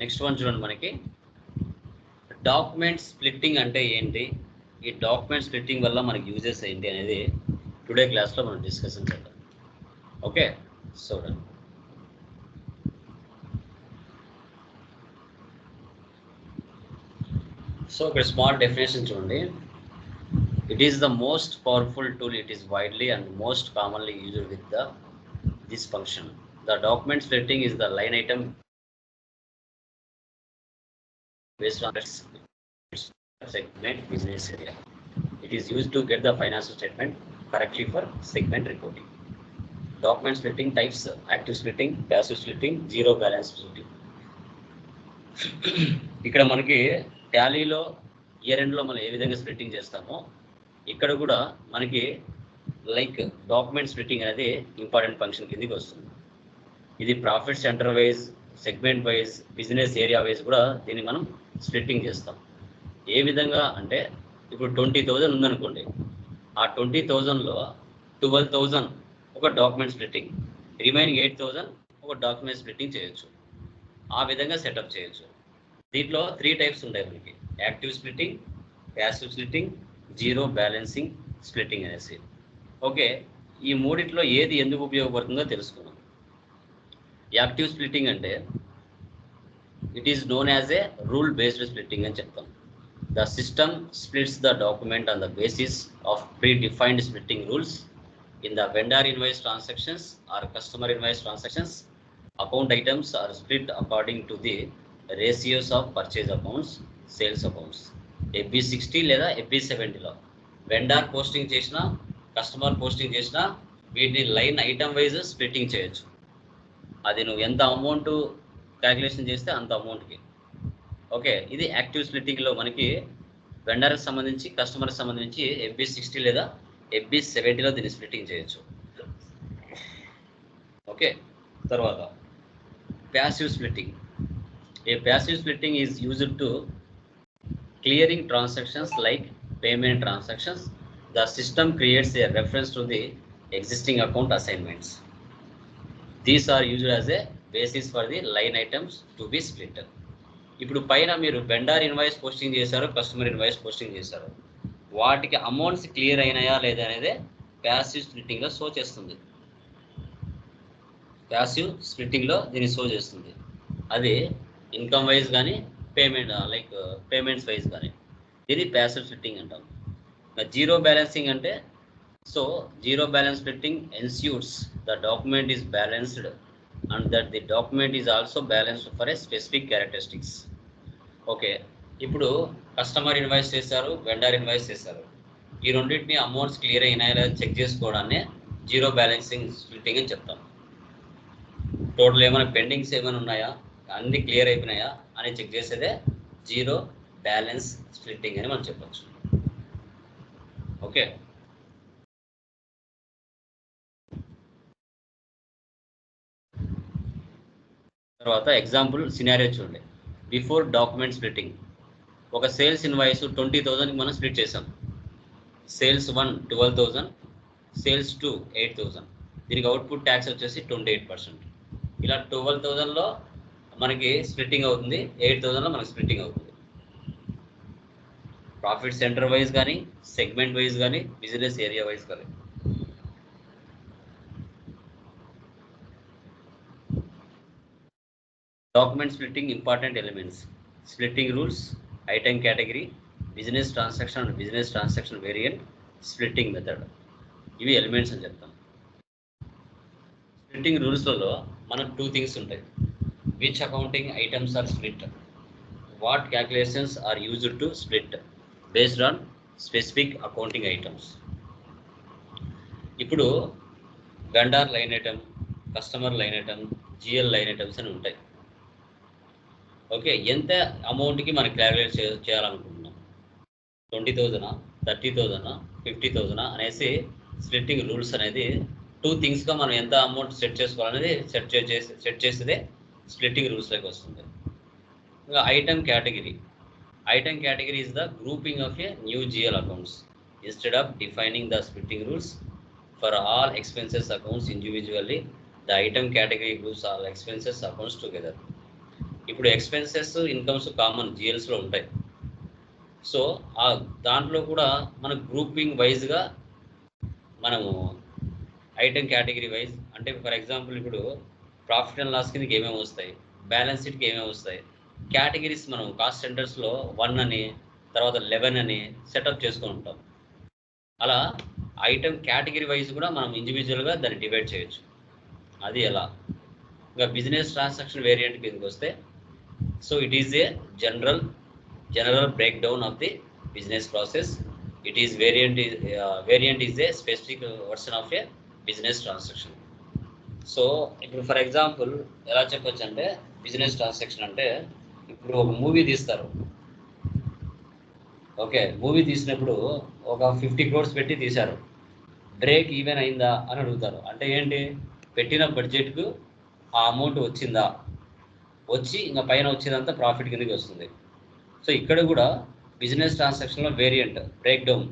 Next one చూడండి మనకి. Document splitting అంటే ఏంటి? ఈ డాక్యుమెంట్ స్ప్లిట్టింగ్ వల్ల మనకి యూజెస్ ఏంటి అనేది టుడే క్లాస్లో మనం డిస్కషన్ చేద్దాం. ఓకే చూడండి సో ఇక్కడ స్మాల్ డెఫినేషన్ చూడండి. It is the most powerful tool it is widely and most commonly used with the this function the document splitting is the line item based on its segment business area. It is used to get the financial statement correctly for segment reporting. Document splitting types, active splitting, passive splitting, zero balance splitting. ఇక్కడ మనకి టాలీలో year ఎండ్లో మనం ఏ విధంగా splitting చేస్తామో ఇక్కడ కూడా మనకి like document splitting అనేది ఇంపార్టెంట్ ఫంక్షన్ కిందకి వస్తుంది ఇది profit centre wise segment wise business area wise కూడా దీన్ని మనం స్ప్లిట్టింగ్ చేస్తాం. ఏ విధంగా అంటే ఇప్పుడు ట్వంటీ థౌజండ్ ఉందనుకోండి. ఆ ట్వంటీ థౌజండ్లో ట్వెల్వ్ థౌజండ్ ఒక document splitting remaining eight thousand ఒక డాక్యుమెంట్ స్ప్లిట్టింగ్ చేయొచ్చు. ఆ విధంగా సెటప్ చేయొచ్చు. దీంట్లో త్రీ టైప్స్ ఉంటాయి మనకి. Active splitting passive splitting zero balancing splitting అనేసి. ఓకే ఈ మూడిట్లో ఏది ఎందుకు ఉపయోగపడుతుందో తెలుసుకున్నాం యాక్టివ్ స్ప్లిట్టింగ్ అంటే it is known as a rule based splitting అని చెప్తాం. The system splits the document on the basis of predefined splitting rules in the vendor invoice transactions or customer invoice transactions account items or split according to the ratios of purchase accounts sales accounts FB sixty లేదా ఎబ్బీ సెవెంటీలో vendor posting చేసినా customer posting చేసినా వీటిని line item wise splitting చేయొచ్చు. అది నువ్వు ఎంత amount calculation చేస్తే అంత అమౌంట్కి ఓకే ఇది యాక్టివ్ స్ప్లిట్టింగ్లో మనకి వెండర్కి సంబంధించి కస్టమర్కి సంబంధించి ఎఫ్బి సిక్స్టీ లేదా ఎఫ్బి సెవెంటీలో దీన్ని స్ప్లిట్టింగ్ చేయొచ్చు. ఓకే తర్వాత passive splitting a passive splitting is used to clearing transactions like payment transactions the system creates a reference to the existing account assignments. These are used as a basis for the line items to be split ఇప్పుడు పైన మీరు vendor invoice posting చేశారు customer invoice posting చేశారు. వాటికి amounts clear అయినాయా లేదా అనేది passive స్ప్లిట్టింగ్లో షో చేస్తుంది. ప్యాసివ్ స్ప్లిట్టింగ్లో దీన్ని షో చేస్తుంది. అది ఇన్కమ్ వైజ్ కానీ పేమెంట్ లైక్ పేమెంట్స్ వైజ్ కానీ ఇది ప్యాసివ్ స్ప్లిట్టింగ్ అంటాం. జీరో బ్యాలెన్సింగ్ అంటే so zero balance splitting ensures the document is balanced and that the document is also balanced for a specific characteristics okay ఇప్పుడు customer invoice చేశారు vendor invoice చేశారు. ఈ రెండింటిని amounts clear అయినాయా లేదా check చేసుకోవడాన్ని జీరో బ్యాలెన్సింగ్ స్ప్లిట్టింగ్ అని చెప్తాం. టోటల్ ఏమైనా పెండింగ్స్ ఏమైనా ఉన్నాయా? అన్ని క్లియర్ అయిపోయినాయా? అని చెక్ చేసేదే జీరో బ్యాలెన్స్ స్ప్లిట్టింగ్ అని మనం చెప్పొచ్చు. ఓకే తర్వాత ఎగ్జాంపుల్ సినారియో చూడండి. బిఫోర్ డాక్యుమెంట్ స్ప్లిట్టింగ్ ఒక సేల్స్ ఇన్వాయిస్ ట్వంటీ థౌజండ్కి మనం స్ప్లిట్ చేసాం. Sales one twelve thousand sales two eight thousand దీనికి అవుట్పుట్ ట్యాక్స్ వచ్చేసి ట్వంటీ ఎయిట్ పర్సెంట్ ఇలా ట్వెల్వ్ థౌజండ్లో మనకి స్ప్లిట్టింగ్ అవుతుంది. ఎయిట్ థౌజండ్లో మనకి స్ప్లిట్టింగ్ అవుతుంది. ప్రాఫిట్ సెంటర్ వైజ్ కానీ సెగ్మెంట్ వైజ్ కానీ బిజినెస్ ఏరియా వైజ్ కానీ. Document splitting important elements splitting rules item category business transaction and business transaction variant splitting method ఇవి ఎలిమెంట్స్ అని చెప్తాం. స్ప్లిట్టింగ్ రూల్స్లలో మనకు టూ థింగ్స్ ఉంటాయి. Which accounting items are split what calculations are used to split based on specific accounting items ఇప్పుడు vendor line item customer line item GL line items అని ఉంటాయి. Okay ఎంత అమౌంట్కి మనం క్యాలిక్యులేట్ చే చేయాలనుకుంటున్నాం? ట్వంటీ థౌజండా థర్టీ థౌజండా ఫిఫ్టీ థౌజండా అనేసి స్ప్లిట్టింగ్ రూల్స్ అనేది టూ థింగ్స్గా మనం ఎంత అమౌంట్ సెట్ చేసుకోవాలనేది సెట్ చేసి సెట్ చేసేదే స్ప్లిట్టింగ్ రూల్స్లోకి వస్తుంది. ఇంకా item category. Item category is the grouping of a new GL accounts. Instead of defining the splitting rules for all expenses accounts individually the item category groups all expenses accounts together. ఇప్పుడు expenses incomes common జిఎల్స్లో ఉంటాయి. So ఆ దాంట్లో కూడా మన grouping వైజ్గా మనము item category wise అంటే ఫర్ ఎగ్జాంపుల్ ఇప్పుడు ప్రాఫిట్ అండ్ లాస్ కిందకి ఏమేమి వస్తాయి? బ్యాలెన్స్ షీట్కి ఏమేమి వస్తాయి? కేటగిరీస్ మనం కాస్ట్ సెంటర్స్లో వన్ అని తర్వాత లెవెన్ అని సెటప్ చేసుకొని ఉంటాం. అలా ఐటెం కేటగిరీ వైజ్ కూడా మనం ఇండివిజువల్గా దాన్ని డివైడ్ చేయొచ్చు. అది ఎలా? ఇంకా బిజినెస్ ట్రాన్సాక్షన్ వేరియంట్ కిందకి వస్తే so it is a general general breakdown of the business process it is variant variant is a specific uh, version of a business transaction so ఇప్పుడు ఫర్ ఎగ్జాంపుల్ ఎలా చెప్పొచ్చు అంటే బిజినెస్ ట్రాన్సాక్షన్ అంటే ఇప్పుడు ఒక movie తీస్తారు. ఓకే మూవీ తీసినప్పుడు ఒక ఫిఫ్టీ క్రోర్స్ పెట్టి తీశారు. బ్రేక్ ఈవెన్ అయిందా అని అడుగుతారు. అంటే ఏంటి? పెట్టిన బడ్జెట్కు ఆ అమౌంట్ వచ్చిందా? వచ్చి ఇంకా పైన వచ్చేదంతా ప్రాఫిట్ కిందకి వస్తుంది సో ఇక్కడ కూడా బిజినెస్ ట్రాన్సాక్షన్లో వేరియంట్ బ్రేక్ డౌన్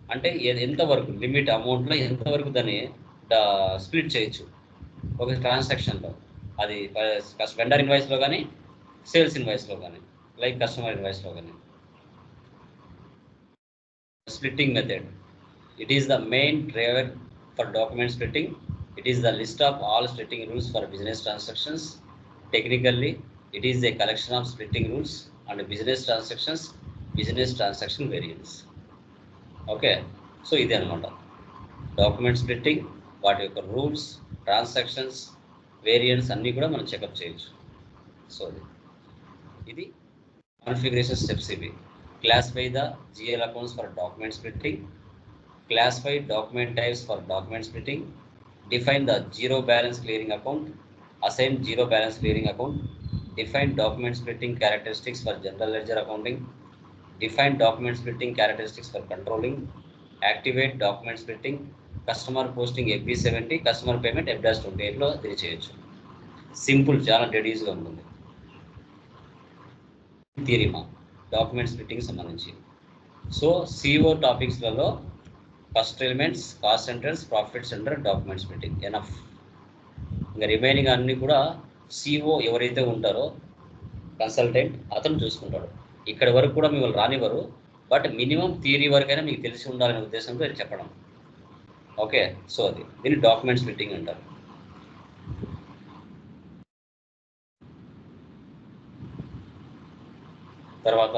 అంటే ఎంతవరకు లిమిట్ అమౌంట్లో ఎంతవరకు దాన్ని స్ప్లిట్ చేయొచ్చు ఒక ట్రాన్సాక్షన్లో అది వెండర్ ఇన్వాయిస్లో కానీ సేల్స్ ఇన్వాయిస్లో కానీ లైక్ కస్టమర్ ఇన్వాయిస్లో కానీ splitting method. It is the main driver for document splitting. It is the list of all splitting rules for business transactions. Technically it is a collection of splitting rules and business transactions business transaction variance okay so ఇదే అనమాట. Document splitting వాటి యొక్క rules transactions variance అన్నీ కూడా మనం checkup చేయొచ్చు. So ఇది. Configuration steps ఇవి. Class five the GL accounts for document splitting class five document types for document splitting define the zero balance clearing account assign zero balance clearing account define documents splitting characteristics for general ledger accounting define documents splitting characteristics for controlling activate documents splitting customer posting FB seventy customer payment ఎఫ్డాస్ twenty ఎయిట్లో తెలియచేయచ్చు simple చాలా డెడీస్గా ఉంటుంది. థిరిమా documents splitting సంబంధించి. So CO టాపిక్స్లలో first elements cost centres profit centre documents splitting NF ఇంకా remaining అన్ని కూడా సిఓ ఎవరైతే ఉంటారో కన్సల్టెంట్ అతను చూసుకుంటాడు. ఇక్కడ వరకు కూడా మిమ్మల్ని రానివ్వరు. బట్ మినిమం థియరీ వరకైనా మీకు తెలిసి ఉండాలనే ఉద్దేశంతో ఇది చెప్పడం. ఓకే సో అది. దీన్ని డాక్యుమెంట్ స్ప్లిట్టింగ్ అంటారు. తర్వాత